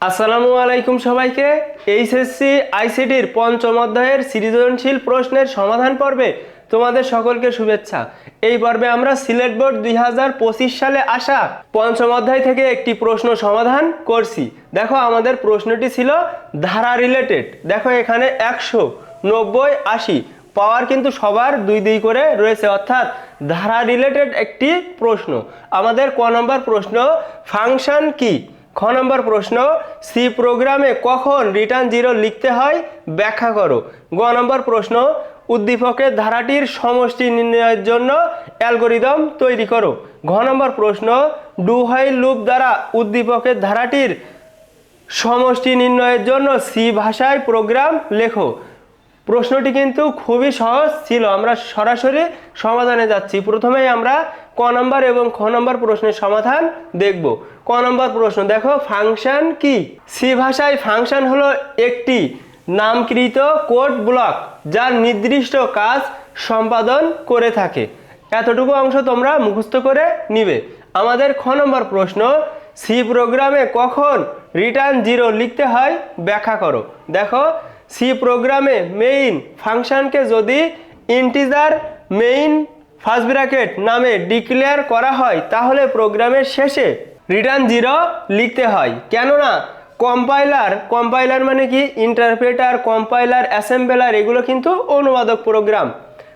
আসসালামু আলাইকুম সবাইকে। এইচএসসি আইসিটির পঞ্চম অধ্যায়ের সৃজনশীল প্রশ্নের সমাধান পর্বে তোমাদের সকলকে শুভেচ্ছা। এই পর্বে আমরা সিলেট বোর্ড দুই হাজার পঁচিশ সালে আসা পঞ্চম অধ্যায় থেকে একটি প্রশ্ন সমাধান করছি। দেখো, আমাদের প্রশ্নটি ছিল ধারা রিলেটেড দেখো, এখানে একশো নব্বই আশি পাওয়ার কিন্তু সবার দুই দুই করে রয়েছে, অর্থাৎ ধারা রিলেটেড একটি প্রশ্ন। আমাদের ক নম্বর প্রশ্ন ফাংশন কি? খ নম্বর প্রশ্ন, সি প্রোগ্রামে কখন রিটার্ন জিরো লিখতে হয়? ব্যাখ্যা করো। গ নম্বর প্রশ্ন, উদ্দীপকের ধারাটির সমষ্টি নির্ণয়ের জন্য অ্যালগোরিদম তৈরি করো। ঘ নম্বর প্রশ্ন, ডু হাইল লুপ দ্বারা উদ্দীপকের ধারাটির সমষ্টি নির্ণয়ের জন্য সি ভাষায় প্রোগ্রাম লেখো। প্রশ্নটি কিন্তু খুবই সহজ ছিল, আমরা সরাসরি সমাধানে যাচ্ছি। প্রথমেই আমরা ক নম্বর এবং খ নম্বর প্রশ্নের সমাধান দেখব। ক নম্বর প্রশ্ন, দেখো ফাংশন কি? সি ভাষায় ফাংশন হলো একটি নামকৃত কোড ব্লক যার নির্দিষ্ট কাজ সম্পাদন করে থাকে। এতটুকু অংশ তোমরা মুখস্থ করে নিবে। আমাদের খ নম্বর প্রশ্ন, সি প্রোগ্রামে কখন রিটার্ন জিরো লিখতে হয় ব্যাখ্যা করো। দেখো, সি প্রোগ্রামে মেইন ফাংশনকে যদি ইন্টিজার মেইন ফার্স্ট ব্র্যাকেট নামে ডিক্লেয়ার করা হয়, তাহলে প্রোগ্রামের শেষে রিটার্ন জিরো লিখতে হয়। কেননা, কম্পাইলার কম্পাইলার মানে কি? ইন্টারপ্রেটার, কম্পাইলার, অ্যাসেম্বলার, এগুলো কিন্তু অনুবাদক প্রোগ্রাম।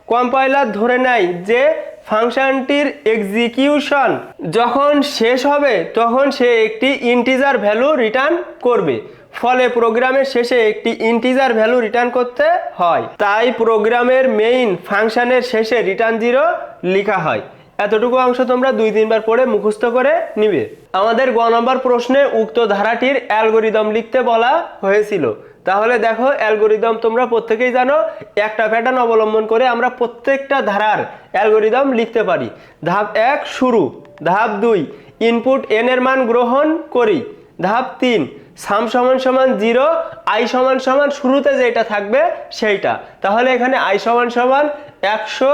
কম্পাইলার ধরে নেয় যে ফাংশনটির এক্সিকিউশন যখন শেষ হবে, তখন সে একটি ইন্টিজার ভ্যালু রিটার্ন করবে। ফলে প্রোগ্রামের শেষে একটি ইন্টিজার ভ্যালু রিটার্ন করতে হয়। তাই প্রোগ্রামের মেইন ফাংশনের শেষে রিটার্ন জিরো লেখা হয়। এতটুকু অংশ তোমরা দুই তিনবার পড়ে মুখস্থ করে নিবে। আমাদের গ নম্বর প্রশ্নে উক্ত ধারাটির অ্যালগোরিদম লিখতে বলা হয়েছিল। তাহলে দেখো অ্যালগোরিদম তোমরা প্রত্যেকেই জানো, একটা প্যাটার্ন অবলম্বন করে আমরা প্রত্যেকটা ধারার অ্যালগোরিদম লিখতে পারি। ধাপ এক, শুরু। ধাপ দুই ইনপুট এন এর মান গ্রহণ করি। ধাপ তিন সাম সমান সমান জিরো, আই সমান সমান শুরুতে যেটা থাকবে সেইটা। তাহলে এখানে আই সমান সমান একশো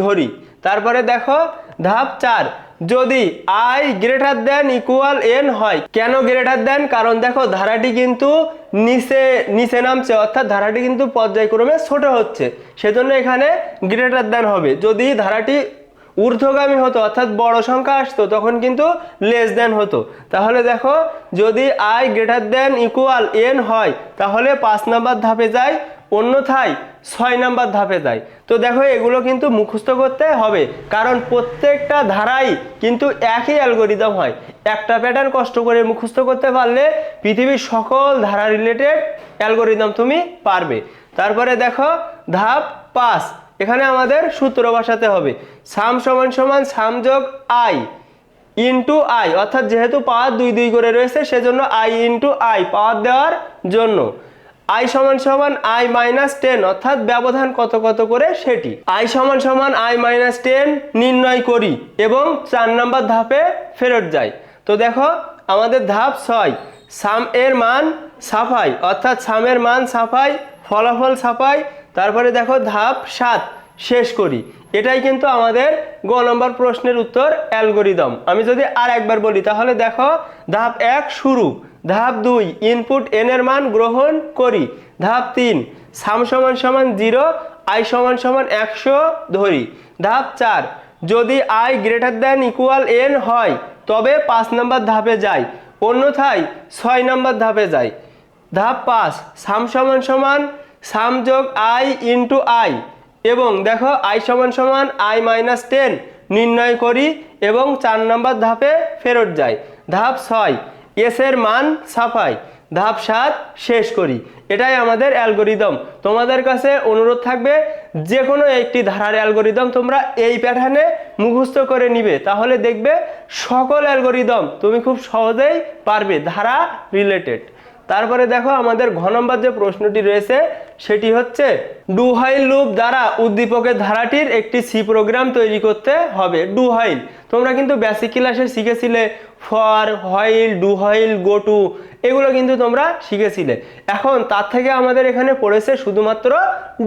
ধরি। তারপরে দেখো, ধাপ চার, যদি I greater than equal N হয়, কেন গ্রেটার দেন কারণ দেখো, ধারাটি কিন্তু নিচে নিচে নামছে, অর্থাৎ ধারাটি কিন্তু পর্যায়ক্রমে ছোট হচ্ছে। সেজন্য এখানে গ্রেটার দেন হবে। যদি ধারাটি ঊর্ধ্বগামী হতো, অর্থাৎ বড় সংখ্যা আসতো, তখন কিন্তু লেস দেন হতো। তাহলে দেখো, যদি I greater than equal N হয়, তাহলে পাঁচ নাম্বার ধাপে যায়, অন্যথায় ছয় নাম্বার ধাপে যায়। তো দেখো, এগুলো কিন্তু মুখস্থ করতে হবে। কারণ প্রত্যেকটা ধারাই কিন্তু একই অ্যালগোরিদম হয়। একটা প্যাটার্ন কষ্ট করে মুখস্থ করতে পারলে পৃথিবীর সকল ধারা রিলেটেড অ্যালগোরিদম তুমি পারবে। তারপরে দেখো, ধাপ পাঁচ। এখানে আমাদের সূত্র বসাতে হবে। সাম সমান সমান সাম যোগ আই ইন্টু আই অর্থাৎ যেহেতু পাওয়ার দুই দুই করে রয়েছে, সেজন্য আই ইন্টু আই পাওয়ার দেওয়ার জন্য। আই সমান সমান আই মাইনাস টেন অর্থাৎ ব্যবধান কত কত করে সেটি। আই সমান সমান আই মাইনাস টেন নির্ণয় করি এবং চার নম্বর ধাপে ফেরত যাই। তো দেখো, আমাদের ধাপ ছয়, সাম এর মান সাফাই, অর্থাৎ সামের মান সাফাই, ফলাফল ছাপাই তারপরে দেখো ধাপ সাত, শেষ করি। এটাই কিন্তু আমাদের গ নম্বর প্রশ্নের উত্তর অ্যালগোরিদম। আমি যদি আর একবার বলি, তাহলে দেখো ধাপ এক শুরু, ধাপ দুই ইনপুট এন এর মান গ্রহণ করি, ধাপ তিন সাম সমান সমান জিরো, আই সমান সমান একশো ধরি, ধাপ চার যদি I greater than equal N হয়, তবে পাঁচ নম্বর ধাপে যাই, অন্যথায় ছয় নম্বর ধাপে যাই, ধাপ পাঁচ সাম সমান সমান সাম যোগ আই ইন্টু আই এবং দেখো আই সমান সমান আই মাইনাস টেন নির্ণয় করি এবং চার নম্বর ধাপে ফেরত যাই। ধাপ ছয় এস এর মান সাফাই। ধাপ সাত, শেষ করি। এটাই আমাদের অ্যালগোরিদম। তোমাদের কাছে অনুরোধ থাকবে যে কোনো একটি ধারার অ্যালগোরিদম তোমরা এই প্যাটার্নে মুখস্থ করে নিবে। তাহলে দেখবে সকল অ্যালগোরিদম তুমি খুব সহজেই পারবে, ধারা রিলেটেড তারপরে দেখো আমাদের ঘ নম্বর যে প্রশ্নটি রয়েছে, সেটি হচ্ছে ডু হাইল লুপ দ্বারা উদ্দীপকের ধারাটির একটি সি প্রোগ্রাম তৈরি করতে হবে। ডু হাইল তোমরা কিন্তু বেসিক ক্লাসে শিখেছিলে ফর হইল ডু হইল গো টু এগুলো কিন্তু তোমরা শিখেছিলে। এখন তার থেকে আমাদের এখানে পড়েছে শুধুমাত্র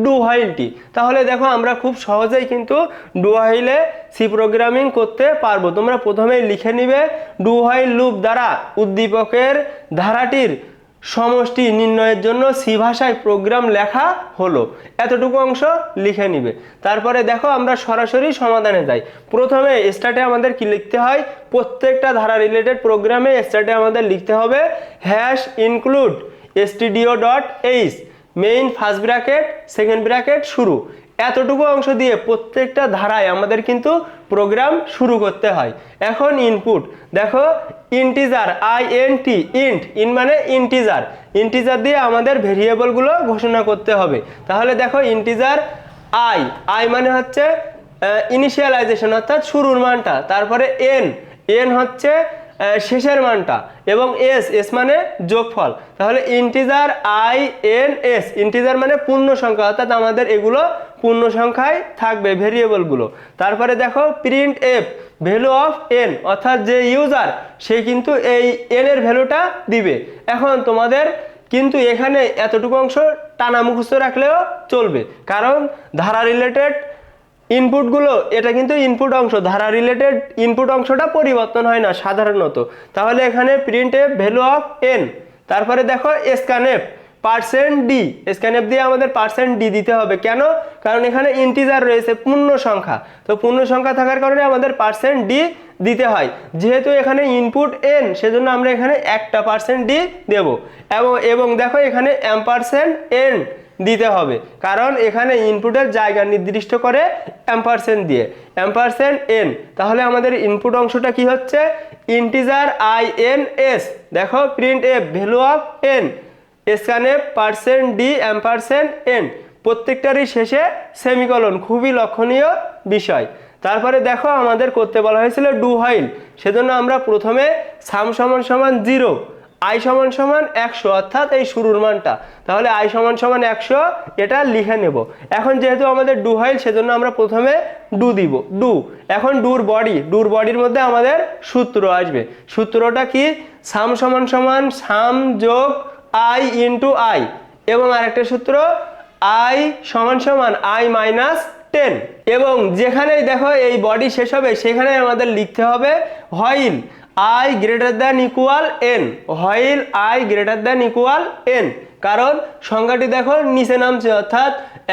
ডু হাইলটি তাহলে দেখো আমরা খুব সহজেই কিন্তু ডু হাইলে সি প্রোগ্রামিং করতে পারব। তোমরা প্রথমেই লিখে নিবে ডু হাইল লুপ দ্বারা উদ্দীপকের ধারাটির সমষ্টি নির্ণয়ের জন্য সি ভাষায় প্রোগ্রাম লেখা হলো। এতটুকু অংশ লিখে নিবে। তারপরে দেখো আমরা সরাসরি সমাধানে যাই। প্রথমে স্টার্টে আমাদের কি লিখতে হয়? প্রত্যেকটা ধারা রিলেটেড প্রোগ্রামে স্টার্টে আমাদের লিখতে হবে hash include stdio dot H main first bracket second bracket শুরু। এতটুকু অংশ দিয়ে প্রত্যেকটা ধারায় আমাদের কিন্তু প্রোগ্রাম শুরু করতে হয়। এখন ইনপুট দেখো integer I N T int in মানে ইন্টিজার ইন্টিজার দিয়ে আমাদের ভেরিয়েবলগুলো ঘোষণা করতে হবে। তাহলে দেখো ইন্টিজার আই আই মানে হচ্ছে ইনিশিয়ালাইজেশন অর্থাৎ শুরুর মানটা। তারপরে এন এন হচ্ছে শেষের মানটা। এবং এস এস মানে যোগফল। তাহলে integer I N S integer মানে পূর্ণ সংখ্যা, অর্থাৎ আমাদের এগুলো পূর্ণ সংখ্যায় থাকবে ভেরিয়েবলগুলো। তারপরে দেখো print F value of N অর্থাৎ যে ইউজার সে কিন্তু এই এন এর ভ্যালুটা দিবে। এখন তোমাদের কিন্তু এখানে এতটুকু অংশ টানা মুখস্থ রাখলেও চলবে। কারণ ধারা রিলেটেড ইনপুটগুলো, এটা কিন্তু ইনপুট অংশ, ধারা রিলেটেড ইনপুট অংশটা পরিবর্তন হয় না সাধারণত। তাহলে এখানে প্রিন্ট ভ্যালু অফ এন তারপরে দেখো স্ক্যানএফ পার্সেন্ট ডি স্ক্যানএফ দিয়ে আমাদের পার্সেন্ট ডি দিতে হবে। কেন? কারণ এখানে ইন্টিজার রয়েছে পূর্ণ সংখ্যা। তো পূর্ণ সংখ্যা থাকার কারণে আমাদের পার্সেন্ট ডি দিতে হয়। যেহেতু এখানে ইনপুট এন সেজন্য আমরা এখানে একটা পার্সেন্ট ডি দেব। এবং এবং দেখো এখানে এম পার্সেন্ট এন দিতে হবে। কারণ এখানে ইনপুটের জায়গা নির্দিষ্ট করে অ্যাম্পারসেন্ট দিয়ে। অ্যাম্পারসেন্ট এন তাহলে আমাদের ইনপুট অংশটা কি হচ্ছে? ইন্টিজার আই এন এস দেখো print F value of N এসকানে percent D ampersand N প্রত্যেকটারই শেষে সেমিকলন খুবই লক্ষণীয় বিষয়। তারপরে দেখো, আমাদের করতে বলা হয়েছিল ডু হাইল সেজন্য আমরা প্রথমে সাম সমান সমান জিরো আই সমান সমান একশো, অর্থাৎ এই শুরুর মানটা। তাহলে আই সমান সমান একশো, এটা লিখে নেব। এখন যেহেতু আমাদের ডু হাইল সেজন্য আমরা প্রথমে ডু দিব। ডু। এখন ডুর বডি, ডুর বডির মধ্যে আমাদের সূত্র আসবে। সূত্রটা কি? সাম সমান সমান সাম যোগ আই ইন্টু আই। এবং আরেকটা সূত্র, আই সমান সমান আই মাইনাস টেন। এবং যেখানেই দেখো এই বডি শেষ হবে সেখানে আমাদের লিখতে হবে হইল। I greater than equal N হইল I greater than equal N কারণ সংখ্যাটি দেখো নিচে নামছে, অর্থাৎ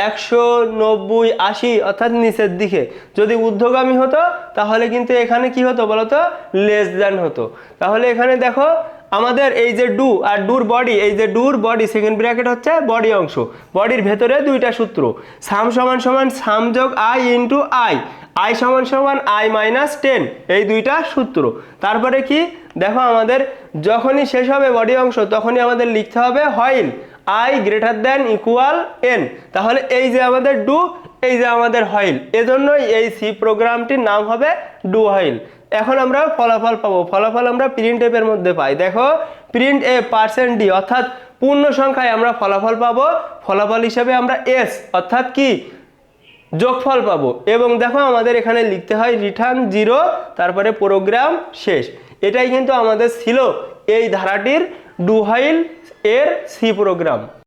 একশো নব্বই আশি, অর্থাৎ নিচের দিকে। যদি ঊর্ধ্বগামী হতো, তাহলে কিন্তু এখানে কি হতো বলতো? লেস দ্যান হতো। তাহলে এখানে দেখো, আমাদের এই যে ডু, আর ডুর বডি এই যে ডুর বডি সেকেন্ড ব্র্যাকেট হচ্ছে বডি অংশ। বডির ভেতরে দুইটা সূত্র। সাম সমান সমান সাম যোগ আই ইন্টু আই আই সমান সমান আই মাইনাস টেন এই দুইটা সূত্র। তারপরে কি? দেখো আমাদের যখনই শেষ হবে বডি অংশ, তখনই আমাদের লিখতে হবে হইল I greater than equal N তাহলে এই যে আমাদের ডু এই যে আমাদের হইল এজন্যই এই সি প্রোগ্রামটির নাম হবে ডু হইল এখন আমরা ফলাফল পাবো। ফলাফল আমরা প্রিন্ট এর মধ্যে পাই। দেখো প্রিন্ট এ পার্সেন্ট ডি অর্থাৎ পূর্ণ সংখ্যায় আমরা ফলাফল পাবো। ফলাফল হিসেবে আমরা এস অর্থাৎ কি? যোগফল পাবো। এবং দেখো আমাদের এখানে লিখতে হয় রিটার্ন জিরো তারপরে প্রোগ্রাম শেষ। এটাই কিন্তু আমাদের ছিল এই ধারাটির ডুহাইল এর সি প্রোগ্রাম